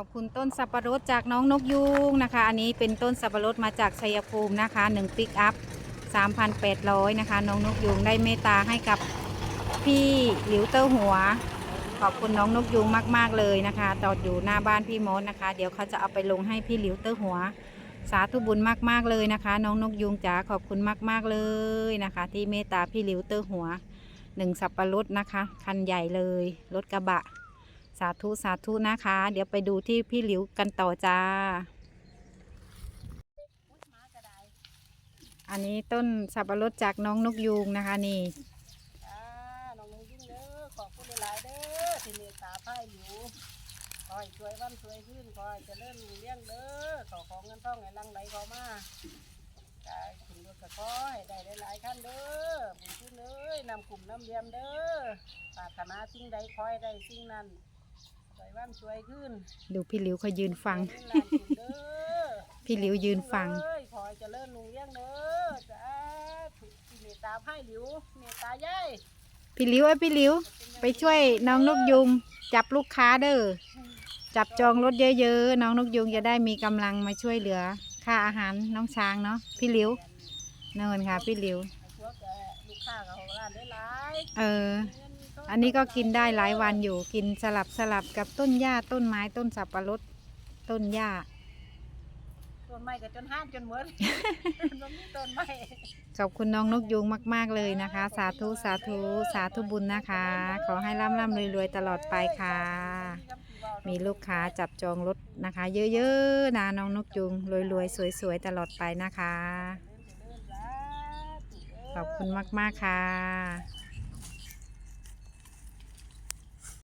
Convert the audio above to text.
ขอบคุณต้นสับปะรดจากน้องนกยูงนะคะ อันนี้เป็นต้นสับปะรดมาจากชัยภูมินะคะ1ปิกอัพ3,800 นะคะ น้องนกยูงได้เมตตาให้กับพี่หลิวเต้าหัว ขอบคุณน้องนกยูงมากๆเลยนะคะจอดอยู่หน้าบ้านพี่มดนะคะ เดี๋ยวเขาจะเอาไปลงให้พี่หลิวเต้าหัว สาธุบุญมากๆเลยนะคะ น้องนกยูงจ๋าขอบคุณมากๆเลยนะคะ ที่เมตตาพี่หลิวเต้าหัวหนึ่งสับปะรดนะคะ คันใหญ่เลยรถกระบะ สาธุสาธุนะคะ เดี๋ยวไปดูที่พี่หลิวกันต่อจ้า อันนี้ต้นสับปะรดจากน้องนกยูงนะคะนี่น้องนุ่งยิ่งเด้อขอบคุณหลายเด้อที่เมตตาพ่ายอยู่คอยช่วยวันช่วยขึ้นคอยจะเริ่มเลี้ยงเด้อขอของเงินทองให้ลังไหลเขามาจ้าขึ้นรถกระขอให้ได้หลายขั้นเด้อบุญคุณเอ้ยนำกลุ่มน้ำเลียมเด้อปรารถนาสิ่งใดคอยได้สิ่งนั้น ช่วยวันช่วยขึ้นดูพี่หลิวเขายืนฟังให้หลานกินเด้อพี่หลิวยืนฟัง เอ้ยขอให้เจะเริ่มลุงเลี้ยงเด้อจ้าถูกที่เมตตาพ่ายหลิวเมตตายายพี่หลิวไอ้ยพี่หลิว ไปช่วยน้องนกยุงจับลูกค้าเด้อจับจองรถเยอะๆ น้องนกยุงจะได้มีกำลังมาช่วยเหลือ ค่าอาหารน้องช้างเนาะพี่หลิวเนินค่ะพี่หลิวพวกแกลูกค้ากับร้านได้หลาย เออ อันนี้ก็กินได้หลายวันอยู่กินสลับสลับกับต้นหญ้าต้นไม้ต้นสับปะรดต้นหญ้าต้นไม้ก็จนห้ามจนหมดมันมีต้นไม้ขอบคุณน้องนกยุงมาก ๆ เลยนะคะ สาธุสาธุสาธุบุญนะคะ ขอให้ร่ำร่ำรวยๆตลอดไปค่ะ มีลูกค้าจับจองรถนะคะ เยอะๆนะน้องนกยุงรวยๆสวยๆตลอดไปนะคะ ขอบคุณมาก ๆ ค่ะ